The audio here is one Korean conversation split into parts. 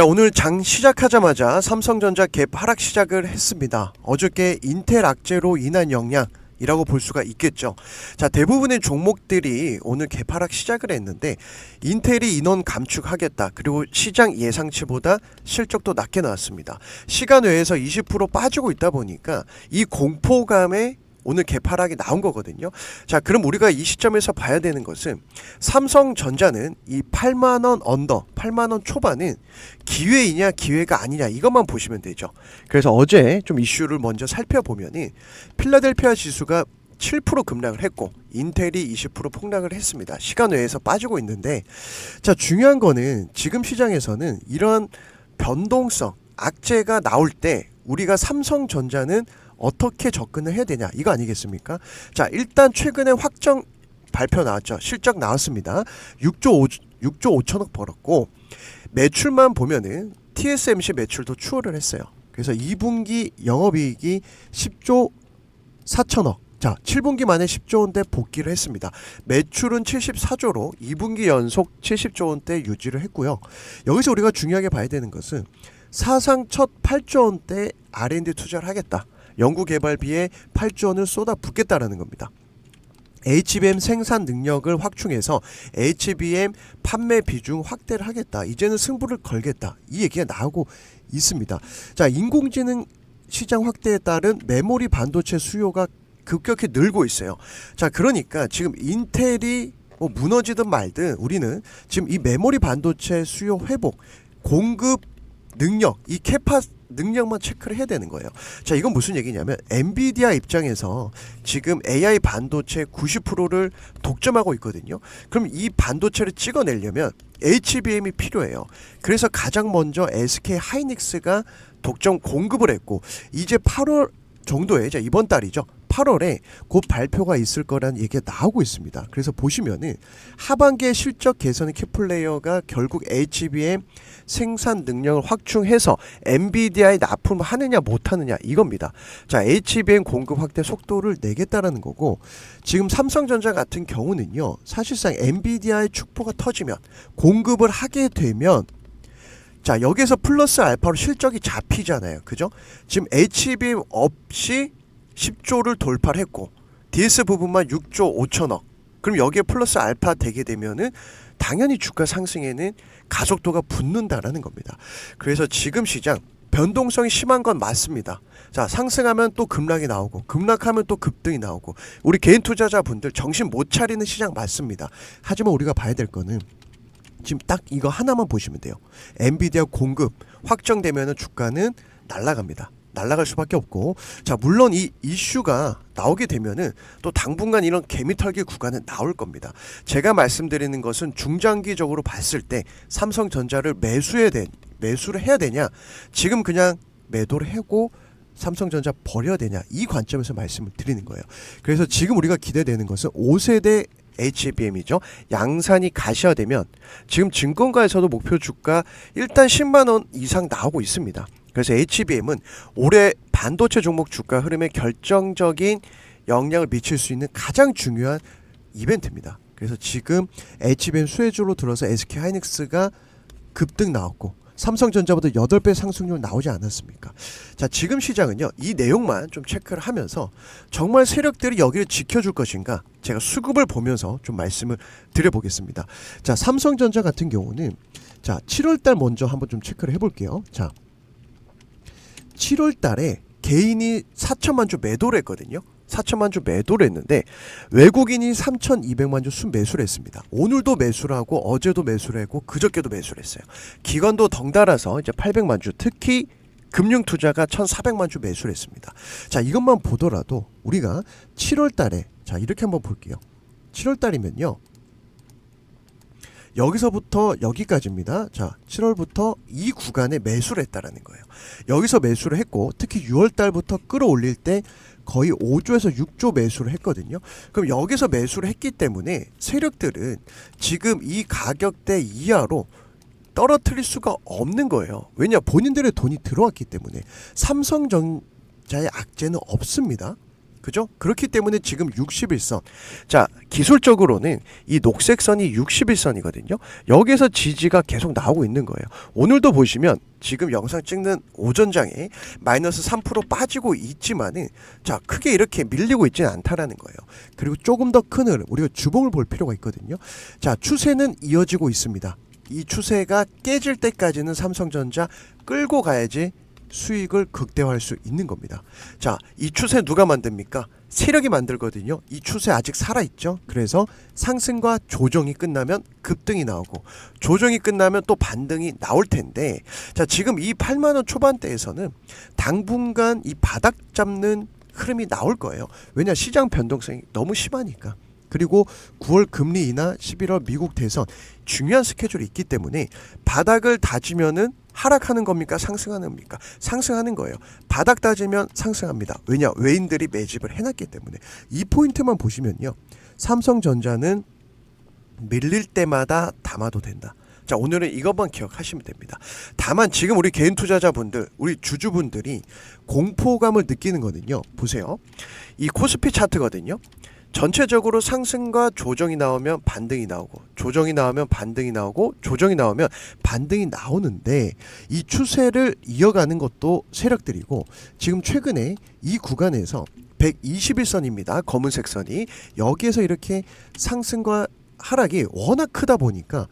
자 오늘 장 시작하자마자 삼성전자 갭 하락 시작을 했습니다. 어저께 인텔 악재로 인한 영향 이라고 볼 수가 있겠죠. 자 대부분의 종목들이 오늘 갭 하락 시작을 했는데 인텔이 인원 감축하겠다. 그리고 시장 예상치보다 실적도 낮게 나왔습니다. 시간 외에서 20% 빠지고 있다 보니까 이 공포감에 오늘 개파락이 나온 거거든요. 자, 그럼 우리가 이 시점에서 봐야 되는 것은 삼성전자는 이 8만 원 언더, 8만 원 초반은 기회이냐 기회가 아니냐 이것만 보시면 되죠. 그래서 어제 좀 이슈를 먼저 살펴보면은 필라델피아 지수가 7% 급락을 했고 인텔이 20% 폭락을 했습니다. 시간 외에서 빠지고 있는데 자 중요한 거는 지금 시장에서는 이런 변동성 악재가 나올 때 우리가 삼성전자는 어떻게 접근을 해야 되냐 이거 아니겠습니까? 자 일단 최근에 확정 발표 나왔죠. 실적 나왔습니다. 6조 5, 6조 5천억 벌었고 매출만 보면은 TSMC 매출도 추월을 했어요. 그래서 2분기 영업이익이 10조 4천억. 자, 7분기 만에 10조 원대 복귀를 했습니다. 매출은 74조로 2분기 연속 70조 원대 유지를 했고요. 여기서 우리가 중요하게 봐야 되는 것은 사상 첫 8조 원대 R&D 투자를 하겠다. 연구개발비에 8조 원을 쏟아붓겠다라는 겁니다. HBM 생산 능력을 확충해서 HBM 판매 비중 확대를 하겠다. 이제는 승부를 걸겠다. 이 얘기가 나오고 있습니다. 자, 인공지능 시장 확대에 따른 메모리 반도체 수요가 급격히 늘고 있어요. 자, 그러니까 지금 인텔이 뭐 무너지든 말든 우리는 지금 이 메모리 반도체 수요 회복, 공급 능력, 이 캐파 능력만 체크를 해야 되는 거예요. 자, 이건 무슨 얘기냐면 엔비디아 입장에서 지금 AI 반도체 90%를 독점하고 있거든요. 그럼 이 반도체를 찍어내려면 HBM이 필요해요. 그래서 가장 먼저 SK 하이닉스가 독점 공급을 했고 이제 8월 정도에 이제 이번 달이죠. 8월에 곧 발표가 있을 거라는 얘기가 나오고 있습니다. 그래서 보시면은 하반기에 실적 개선의 키플레이어가 결국 HBM 생산 능력을 확충해서 엔비디아에 납품을 하느냐 못하느냐 이겁니다. 자, HBM 공급 확대 속도를 내겠다라는 거고 지금 삼성전자 같은 경우는요. 사실상 엔비디아의 축포가 터지면 공급을 하게 되면 자 여기서 플러스 알파로 실적이 잡히잖아요 그죠 지금 HBM 없이 10조를 돌파를 했고 DS 부분만 6조 5천억 그럼 여기에 플러스 알파 되게 되면은 당연히 주가 상승에는 가속도가 붙는다라는 겁니다 그래서 지금 시장 변동성이 심한 건 맞습니다. 자, 상승하면 또 급락이 나오고, 급락하면 또 급등이 나오고, 우리 개인 투자자분들 정신 못 차리는 시장 맞습니다. 하지만 우리가 봐야 될 거는 지금 딱 이거 하나만 보시면 돼요. 엔비디아 공급 확정되면은 주가는 날아갑니다. 날아갈 수밖에 없고 자 물론 이 이슈가 나오게 되면은 또 당분간 이런 개미털기 구간은 나올 겁니다. 제가 말씀드리는 것은 중장기적으로 봤을 때 삼성전자를 매수해야 돼 매수를 해야 되냐 지금 그냥 매도를 하고 삼성전자 버려야 되냐 이 관점에서 말씀을 드리는 거예요. 그래서 지금 우리가 기대되는 것은 5세대 HBM이죠. 양산이 가셔야 되면 지금 증권가에서도 목표 주가 일단 10만 원 이상 나오고 있습니다. 그래서 HBM은 올해 반도체 종목 주가 흐름에 결정적인 영향을 미칠 수 있는 가장 중요한 이벤트입니다. 그래서 지금 HBM 수혜주로 들어서 SK 하이닉스가 급등 나왔고 삼성전자보다 8배 상승률 나오지 않았습니까? 자, 지금 시장은요. 이 내용만 좀 체크를 하면서 정말 세력들이 여기를 지켜줄 것인가? 제가 수급을 보면서 좀 말씀을 드려보겠습니다. 자, 삼성전자 같은 경우는 자, 7월 달 먼저 한번 좀 체크를 해 볼게요. 자, 7월 달에 개인이 4천만 주 매도를 했거든요. 4천만 주 매도를 했는데 외국인이 3,200만 주 순매수를 했습니다. 오늘도 매수를 하고 어제도 매수를 했고 그저께도 매수를 했어요. 기관도 덩달아서 이제 800만 주 특히 금융 투자가 1,400만 주 매수를 했습니다. 자, 이것만 보더라도 우리가 7월 달에 자, 이렇게 한번 볼게요. 7월 달이면요. 여기서부터 여기까지입니다. 자, 7월부터 이 구간에 매수를 했다라는 거예요. 여기서 매수를 했고 특히 6월 달부터 끌어올릴 때 거의 5조에서 6조 매수를 했거든요. 그럼 여기서 매수를 했기 때문에 세력들은 지금 이 가격대 이하로 떨어뜨릴 수가 없는 거예요. 왜냐 본인들의 돈이 들어왔기 때문에 삼성전자의 악재는 없습니다. 그죠? 그렇기 때문에 지금 61선. 자, 기술적으로는 이 녹색 선이 61선이거든요. 여기에서 지지가 계속 나오고 있는 거예요. 오늘도 보시면 지금 영상 찍는 오전장에 마이너스 3% 빠지고 있지만은 자, 크게 이렇게 밀리고 있지는 않다라는 거예요. 그리고 조금 더 큰 흐름, 우리가 주봉을 볼 필요가 있거든요. 자, 추세는 이어지고 있습니다. 이 추세가 깨질 때까지는 삼성전자 끌고 가야지 수익을 극대화할 수 있는 겁니다. 자, 이 추세 누가 만듭니까? 세력이 만들거든요. 이 추세 아직 살아 있죠. 그래서 상승과 조정이 끝나면 급등이 나오고 조정이 끝나면 또 반등이 나올 텐데 자, 지금 이 8만 원 초반대에서는 당분간 이 바닥 잡는 흐름이 나올 거예요. 왜냐 시장 변동성이 너무 심하니까. 그리고 9월 금리 인하, 11월 미국 대선 중요한 스케줄이 있기 때문에 바닥을 다지면은 하락하는 겁니까? 상승하는 겁니까? 상승하는 거예요. 바닥 다지면 상승합니다. 왜냐? 외인들이 매집을 해놨기 때문에 이 포인트만 보시면요. 삼성전자는 밀릴 때마다 담아도 된다. 자 오늘은 이것만 기억하시면 됩니다. 다만 지금 우리 개인 투자자분들, 우리 주주분들이 공포감을 느끼는 거는요. 보세요. 이 코스피 차트거든요. 전체적으로 상승과 조정이 나오면 반등이 나오고 조정이 나오면 반등이 나오고 조정이 나오면 반등이 나오는데 이 추세를 이어가는 것도 세력들이고 지금 최근에 이 구간에서 121선입니다. 검은색 선이 여기에서 이렇게 상승과 하락이 워낙 크다 보니까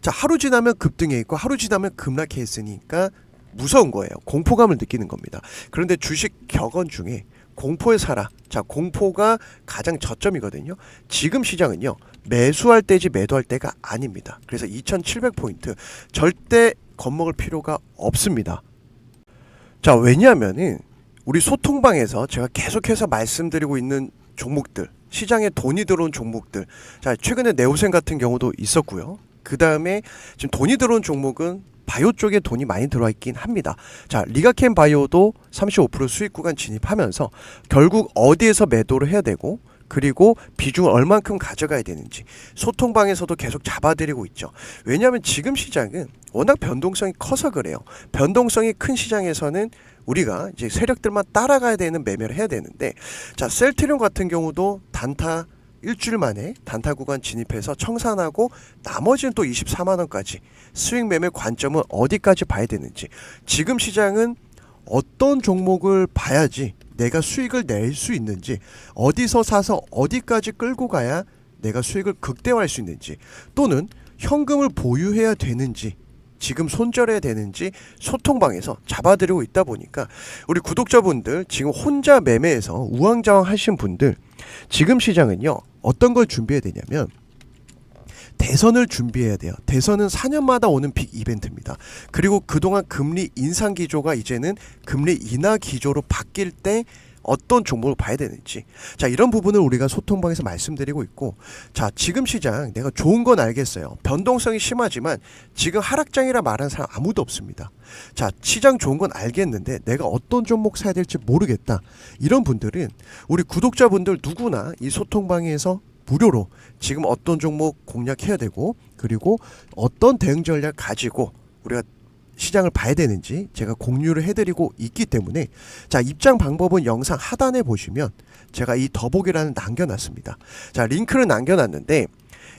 자 하루 지나면 급등해 있고 하루 지나면 급락해 있으니까 무서운 거예요. 공포감을 느끼는 겁니다. 그런데 주식 격언 중에 공포에 살아. 자, 공포가 가장 저점이거든요. 지금 시장은요. 매수할 때지 매도할 때가 아닙니다. 그래서 2700포인트 절대 겁먹을 필요가 없습니다. 자, 왜냐하면은 우리 소통방에서 제가 계속해서 말씀드리고 있는 종목들, 시장에 돈이 들어온 종목들. 자, 최근에 네오센 같은 경우도 있었고요. 그 다음에 지금 돈이 들어온 종목은 바이오 쪽에 돈이 많이 들어와 있긴 합니다. 자, 리가켄 바이오도 35% 수익 구간 진입하면서 결국 어디에서 매도를 해야 되고 그리고 비중을 얼만큼 가져가야 되는지 소통방에서도 계속 잡아드리고 있죠. 왜냐하면 지금 시장은 워낙 변동성이 커서 그래요. 변동성이 큰 시장에서는 우리가 이제 세력들만 따라가야 되는 매매를 해야 되는데 자 셀트리온 같은 경우도 단타 일주일 만에 단타 구간 진입해서 청산하고 나머지는 또 24만 원까지 수익 매매 관점은 어디까지 봐야 되는지 지금 시장은 어떤 종목을 봐야지 내가 수익을 낼 수 있는지 어디서 사서 어디까지 끌고 가야 내가 수익을 극대화할 수 있는지 또는 현금을 보유해야 되는지 지금 손절해야 되는지 소통방에서 잡아드리고 있다 보니까 우리 구독자분들 지금 혼자 매매해서 우왕좌왕 하신 분들 지금 시장은요 어떤 걸 준비해야 되냐면 대선을 준비해야 돼요. 대선은 4년마다 오는 빅 이벤트입니다. 그리고 그동안 금리 인상 기조가 이제는 금리 인하 기조로 바뀔 때 어떤 종목을 봐야 되는지. 자 이런 부분을 우리가 소통방에서 말씀드리고 있고 자 지금 시장 내가 좋은 건 알겠어요. 변동성이 심하지만 지금 하락장이라 말하는 사람 아무도 없습니다. 자 시장 좋은 건 알겠는데 내가 어떤 종목 사야 될지 모르겠다. 이런 분들은 우리 구독자분들 누구나 이 소통방에서 무료로 지금 어떤 종목 공략해야 되고 그리고 어떤 대응 전략 가지고 우리가 시장을 봐야 되는지 제가 공유를 해드리고 있기 때문에 자 입장 방법은 영상 하단에 보시면 제가 이 더보기란을 남겨놨습니다. 자 링크를 남겨놨는데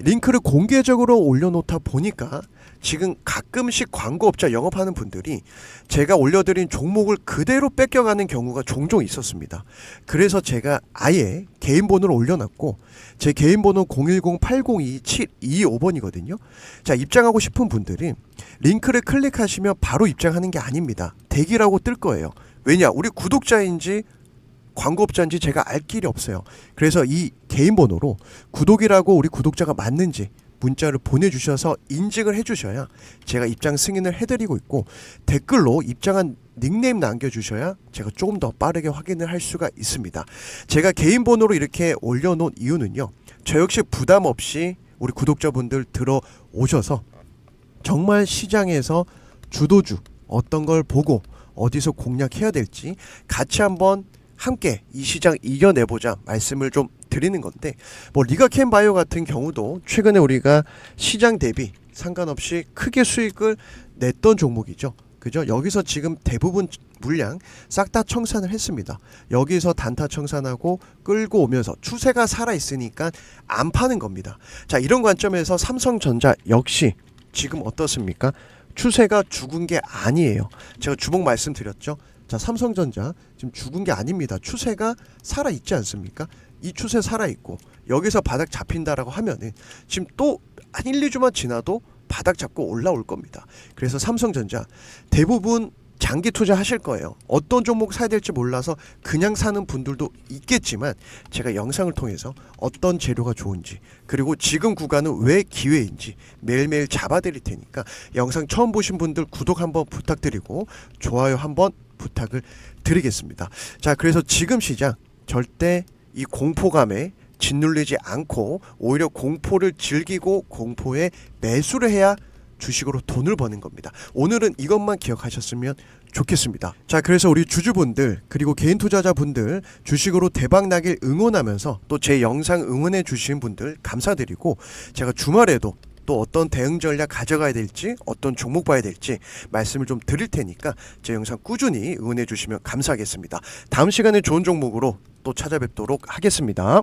링크를 공개적으로 올려놓다 보니까 지금 가끔씩 광고업자 영업하는 분들이 제가 올려드린 종목을 그대로 뺏겨가는 경우가 종종 있었습니다. 그래서 제가 아예 개인 번호를 올려놨고 제 개인 번호 010-802-725번이거든요. 자 입장하고 싶은 분들은 링크를 클릭하시면 바로 입장하는 게 아닙니다. 대기라고 뜰 거예요. 왜냐 우리 구독자인지 광고업자인지 제가 알 길이 없어요. 그래서 이 개인 번호로 구독이라고 우리 구독자가 맞는지 문자를 보내주셔서 인증을 해주셔야 제가 입장 승인을 해드리고 있고 댓글로 입장한 닉네임 남겨주셔야 제가 조금 더 빠르게 확인을 할 수가 있습니다. 제가 개인 번호로 이렇게 올려놓은 이유는요. 저 역시 부담 없이 우리 구독자분들 들어오셔서 정말 시장에서 주도주 어떤 걸 보고 어디서 공략해야 될지 같이 한번 함께 이 시장 이겨내보자 말씀을 좀 드리는 건데 뭐 리가켄 바이오 같은 경우도 최근에 우리가 시장 대비 상관없이 크게 수익을 냈던 종목이죠. 그죠? 여기서 지금 대부분 물량 싹 다 청산을 했습니다. 여기서 단타 청산하고 끌고 오면서 추세가 살아 있으니까 안 파는 겁니다. 자, 이런 관점에서 삼성전자 역시 지금 어떻습니까? 추세가 죽은 게 아니에요. 제가 주목 말씀드렸죠. 자, 삼성전자 지금 죽은 게 아닙니다. 추세가 살아 있지 않습니까? 이 추세 살아 있고 여기서 바닥 잡힌다라고 하면은 지금 또 한 1, 2주만 지나도 바닥 잡고 올라올 겁니다. 그래서 삼성전자 대부분 장기 투자하실 거예요. 어떤 종목 사야 될지 몰라서 그냥 사는 분들도 있겠지만 제가 영상을 통해서 어떤 재료가 좋은지 그리고 지금 구간은 왜 기회인지 매일매일 잡아드릴 테니까 영상 처음 보신 분들 구독 한번 부탁드리고 좋아요 한번 부탁을 드리겠습니다. 자, 그래서 지금 시장 절대 이 공포감에 짓눌리지 않고 오히려 공포를 즐기고 공포에 매수를 해야 주식으로 돈을 버는 겁니다. 오늘은 이것만 기억하셨으면 좋겠습니다. 자, 그래서 우리 주주분들 그리고 개인 투자자분들 주식으로 대박 나길 응원하면서 또 제 영상 응원해 주신 분들 감사드리고 제가 주말에도 또 어떤 대응 전략 가져가야 될지 어떤 종목 봐야 될지 말씀을 좀 드릴 테니까 제 영상 꾸준히 응원해 주시면 감사하겠습니다. 다음 시간에 좋은 종목으로 또 찾아뵙도록 하겠습니다.